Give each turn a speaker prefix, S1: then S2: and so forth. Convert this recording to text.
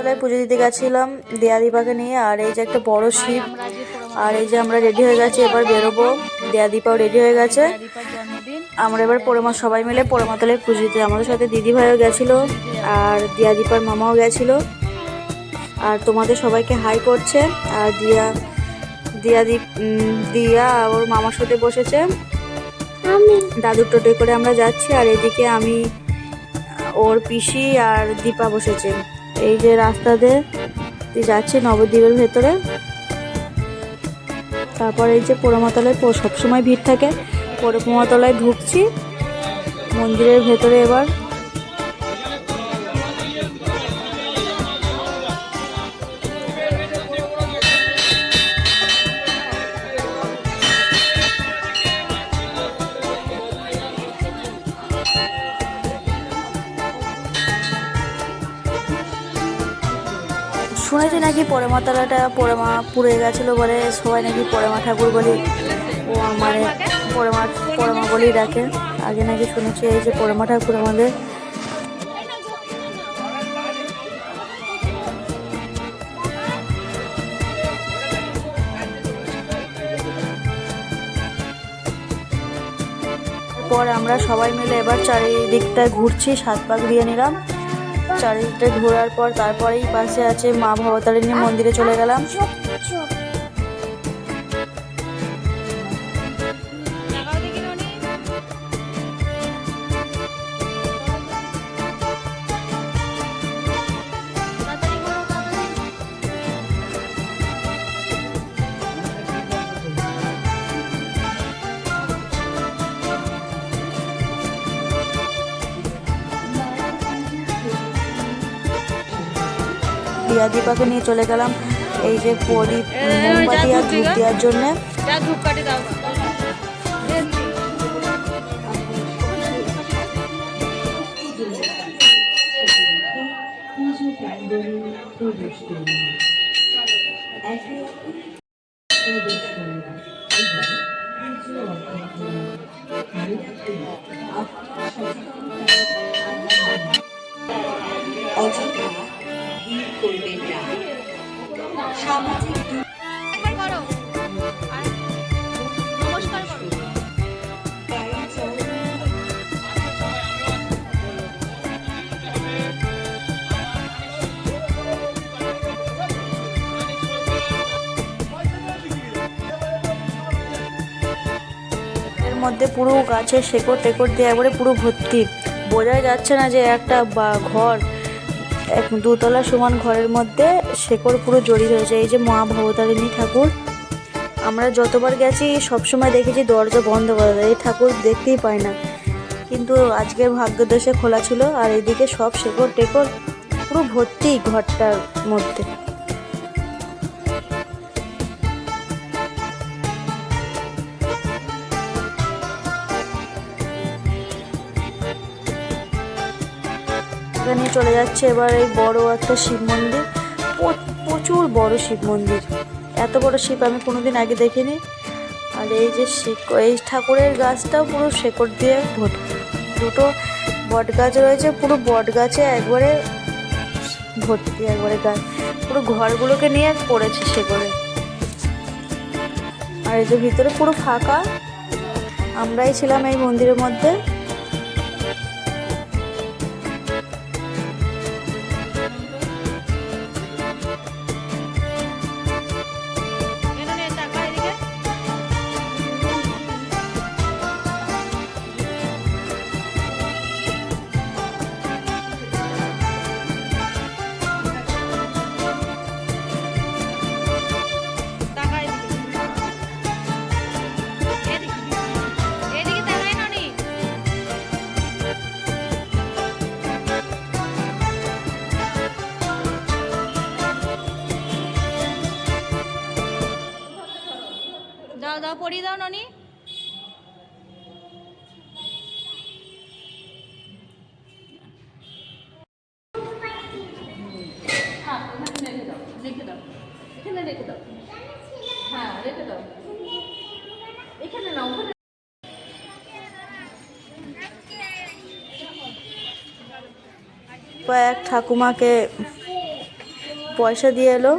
S1: তলায় পুজো দিতে গেছিলাম দেয়া দীপাকে নিয়ে আর এই যে একটা বড় শিব আর এই যে আমরা রেডি হয়ে গেছি এবার বেরোবো। দেয়া দীপাও রেডি হয়ে গেছে। আমরা এবার পরমা সবাই মিলে পরমাতলায় পুজো দিতে আমাদের সাথে দিদি ভাইও গেছিল আর দিয়া দীপার মামাও গেছিল। আর তোমাদের সবাইকে হাই করছে আর দিয়া দিয়া দীপ উম, দিয়া ওর মামার সাথে বসেছে। দাদুর টোটোয় করে আমরা যাচ্ছি আর এদিকে আমি ওর পিসি আর দীপা বসেছে। এই যে রাস্তা দিয়ে যাচ্ছে নবদ্বীপের ভেতরে। তারপর এই যে পোড়ামাতলায় সবসময় ভিড় থাকে। পোড়ামাতলায় ঢুকছি। মন্দিরের ভেতরে এবার শুনেছি নাকি পরেমাতলাটা পরেমা পুড়ে গেছিল বলে সবাই নাকি পরেমা ঠাকুর বলি, ও মানে পরেমা পরেমা বলেই ডাকে। আগে নাকি শুনেছি এই যে পরেমা ঠাকুর আমাদের। পর আমরা সবাই মিলে এবার চারিদিকটায় ঘুরছি সাত পাক দিয়ে নিলাম চারিদিকটা ঘোরার পর তারপরেই পাশে আছে মা ভবতারিণী মন্দিরে চলে গেলাম। দিয়া দীপাকে নিয়ে চলে গেলাম। এই যে প্রদীপ মোমবাতি আর ধূপ দেওয়ার জন্যে।
S2: ধূপ
S1: মধ্যে পুরো গাছের শেকড় টেকড় দিয়ে একবারে পুরো ভর্তি। বোঝাই যাচ্ছে না যে একটা বা ঘর দুতলা সমান ঘরের মধ্যে শেকড় পুরো জড়িয়ে রয়েছে। এই যে মা ভবতারিণী ঠাকুর, আমরা যতবার গেছি সবসময় দেখেছি দরজা বন্ধ করা যায় এই ঠাকুর দেখতেই পায় না। কিন্তু আজকের ভাগ্যদশে খোলা ছিল আর এদিকে সব শেকড় টেকড় পুরো ভর্তি ঘরটার মধ্যে। এখানে চলে যাচ্ছে এবার এই বড় একটা শিব মন্দির। প্র- প্রচুর বড় শিব মন্দির। এত বড় শিব আমি কোনোদিন আগে দেখিনি। আর এই যে এই ঠাকুরের গাছটাও পুরো শেকড় দিয়ে ভর্তি দুটো বট গাছ রয়েছে, পুরো বট গাছে একবারে ভর্তি, একবারে গাছ পুরো ঘরগুলোকে নিয়ে পড়েছে শেকড়ে। আর এই যে ভিতরে পুরো ফাঁকা। আমরাই ছিলাম এই মন্দিরের মধ্যে।
S2: এখানে রেখে দাও। হ্যাঁ রেখে দাও। এখানে ওখানে
S1: কয়েক ঠাকুমাকে পয়সা দিয়ে এলো।